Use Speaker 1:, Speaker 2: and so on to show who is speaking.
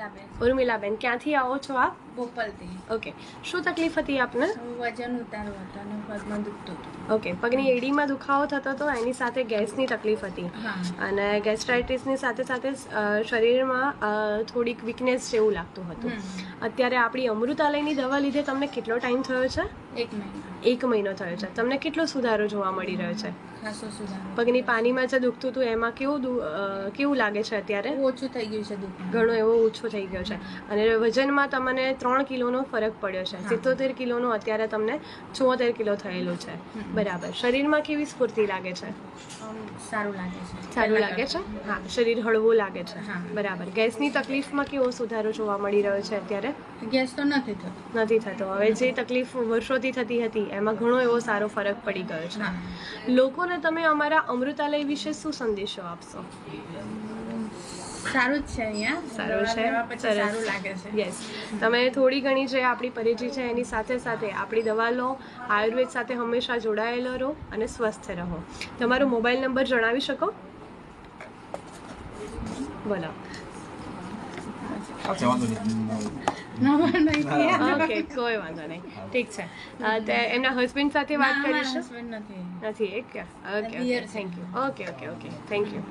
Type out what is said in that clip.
Speaker 1: લાબેન
Speaker 2: ઉર્મિલાબેન ક્યાંથી આવો છો આપ?
Speaker 1: બોપલથી.
Speaker 2: ઓકે. શું તકલીફ હતી આપને?
Speaker 1: વજન ઉતારવું હતું અને પગમાં દુખતું હતું.
Speaker 2: ઓકે. પગની એડીમાં દુખાવો થતો હતો એની સાથે ગેસની તકલીફ હતી. અને ગેસ્ટ્રાઇટિસની સાથે સાથે શરીરમાં થોડીક વીકનેસ જેવું લાગતું હતું. અત્યારે આપણી અમૃતાલયની દવા લીધે તમને કેટલો ટાઈમ થયો છે?
Speaker 1: એક મહિનો.
Speaker 2: એક મહિનો થયો છે. તમને કેટલો સુધારો જોવા મળી રહ્યો છે? પગની પાણીમાં જે દુખતું હતું એમાં કેવું કેવું લાગે છે અત્યારે?
Speaker 1: ઓછું થઈ ગયું છે દુઃખ
Speaker 2: ઘણો એવો ઓછો થઈ ગયો છે. અને વજનમાં તમને ત્રણ કિલોનો ફરક પડ્યો છે. સિત્તોતેર કિલોનો અત્યારે તમને ચોતેર કિલો થયેલું છે. બરાબર. શરીરમાં કેવી સ્ફૂર્તિ લાગે છે?
Speaker 1: સારું લાગે છે.
Speaker 2: સારું લાગે છે? હા. શરીર હળવું લાગે છે. બરાબર. ગેસની તકલીફમાં કેવો સુધારો જોવા મળી રહ્યો છે અત્યારે?
Speaker 1: ગેસ તો નથી થતો.
Speaker 2: નથી થતો. હવે જે તકલીફ વર્ષોથી થતી હતી એમાં ઘણો એવો સારો ફરક પડી ગયો છે. લોકોને તમે અમારા અમૃતાલય વિશે શું સંદેશો આપશો?
Speaker 1: સારું જ છે અહીંયા.
Speaker 2: સારું છે.
Speaker 1: લેવા પછી સારું લાગે છે.
Speaker 2: યસ તમે થોડી ઘણી જે આપણી પરિચય છે એની સાથે સાથે આપણી દવા લો આયુર્વેદ સાથે હંમેશા જોડાયેલો રહો અને સ્વસ્થ રહો. તમારો મોબાઈલ નંબર જણાવી શકો? બોલો. ઓકે કોઈ વાંધો નહીં. ઠીક છે. તે એમના હસબન્ડ સાથે વાત કરીશું?
Speaker 1: નથી.
Speaker 2: એક okay okay thank you okay okay okay thank you